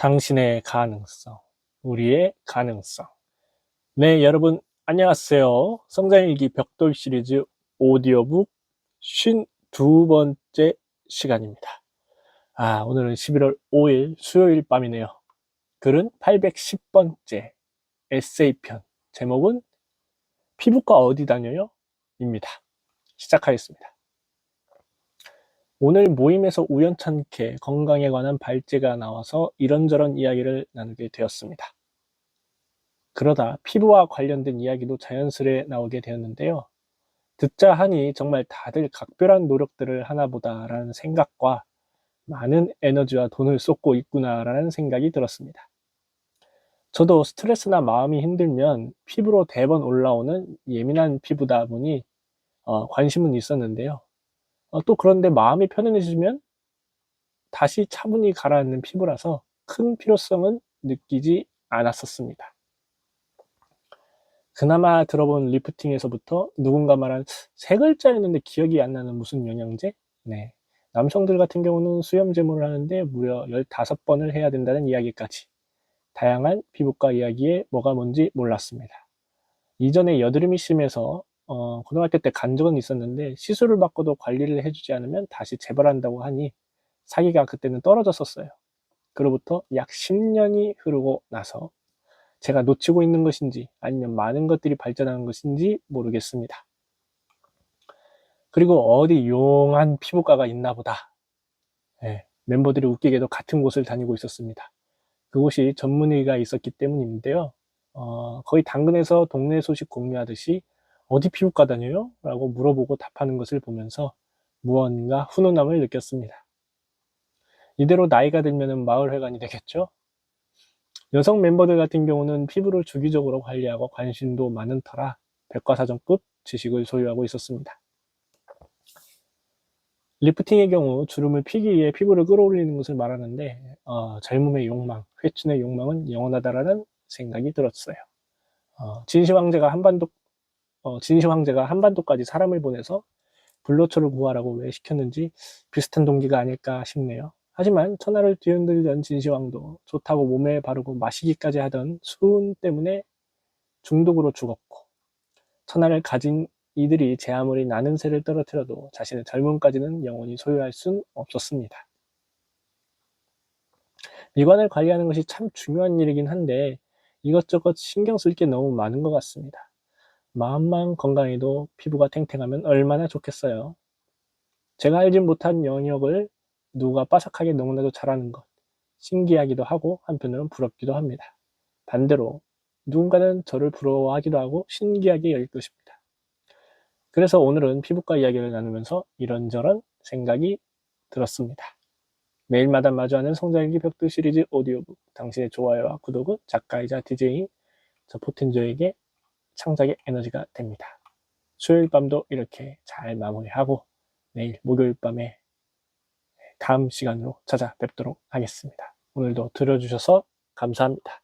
당신의 가능성, 우리의 가능성. 네, 여러분, 안녕하세요. 성장일기 벽돌 시리즈 오디오북 52번째 시간입니다. 아, 오늘은 11월 5일 수요일 밤이네요. 글은 810번째 에세이편. 제목은 피부과 어디 다녀요? 입니다. 시작하겠습니다. 오늘 모임에서 우연찮게 건강에 관한 발제가 나와서 이런저런 이야기를 나누게 되었습니다. 그러다 피부와 관련된 이야기도 자연스레 나오게 되었는데요. 듣자 하니 정말 다들 각별한 노력들을 하나보다라는 생각과 많은 에너지와 돈을 쏟고 있구나라는 생각이 들었습니다. 저도 스트레스나 마음이 힘들면 피부로 대번 올라오는 예민한 피부다 보니 어, 관심은 있었는데요. 어, 또 그런데 마음이 편안해지면 다시 차분히 가라앉는 피부라서 큰 필요성은 느끼지 않았었습니다. 그나마 들어본 리프팅에서부터 누군가 말한 세 글자였는데 기억이 안 나는 무슨 영양제? 네. 남성들 같은 경우는 수염 제모를 하는데 무려 15번을 해야 된다는 이야기까지 다양한 피부과 이야기에 뭐가 뭔지 몰랐습니다. 이전에 여드름이 심해서 어, 고등학교 때 간 적은 있었는데 시술을 받고도 관리를 해주지 않으면 다시 재발한다고 하니 사기가 그때는 떨어졌었어요. 그로부터 약 10년이 흐르고 나서 제가 놓치고 있는 것인지 아니면 많은 것들이 발전하는 것인지 모르겠습니다. 그리고 어디 용한 피부과가 있나 보다. 네, 멤버들이 웃기게도 같은 곳을 다니고 있었습니다. 그곳이 전문의가 있었기 때문인데요. 어, 거의 당근에서 동네 소식 공유하듯이 어디 피부과 다녀요? 라고 물어보고 답하는 것을 보면서 무언가 훈훈함을 느꼈습니다. 이대로 나이가 들면 마을회관이 되겠죠? 여성 멤버들 같은 경우는 피부를 주기적으로 관리하고 관심도 많은 터라 백과사전급 지식을 소유하고 있었습니다. 리프팅의 경우 주름을 피기 위해 피부를 끌어올리는 것을 말하는데 어, 젊음의 욕망, 회춘의 욕망은 영원하다라는 생각이 들었어요. 어, 진시 황제가 한반도 어, 진시 황제가 한반도까지 사람을 보내서 불로초를 구하라고 왜 시켰는지 비슷한 동기가 아닐까 싶네요. 하지만 천하를 뒤흔들던 진시황도 좋다고 몸에 바르고 마시기까지 하던 수은 때문에 중독으로 죽었고 천하를 가진 이들이 제 아무리 나는 새를 떨어뜨려도 자신의 젊음까지는 영원히 소유할 순 없었습니다. 미관을 관리하는 것이 참 중요한 일이긴 한데 이것저것 신경 쓸 게 너무 많은 것 같습니다. 마음만 건강해도 피부가 탱탱하면 얼마나 좋겠어요. 제가 알지 못한 영역을 누가 빠삭하게 너무나도 잘하는 것. 신기하기도 하고 한편으로는 부럽기도 합니다. 반대로 누군가는 저를 부러워하기도 하고 신기하게 여길 것입니다. 그래서 오늘은 피부과 이야기를 나누면서 이런저런 생각이 들었습니다. 매일마다 마주하는 성장일기 벽돌 시리즈 오디오북 당신의 좋아요와 구독은 작가이자 DJ인 저 포텐저에게 창작의 에너지가 됩니다. 수요일 밤도 이렇게 잘 마무리하고 내일 목요일 밤에 다음 시간으로 찾아뵙도록 하겠습니다. 오늘도 들어주셔서 감사합니다.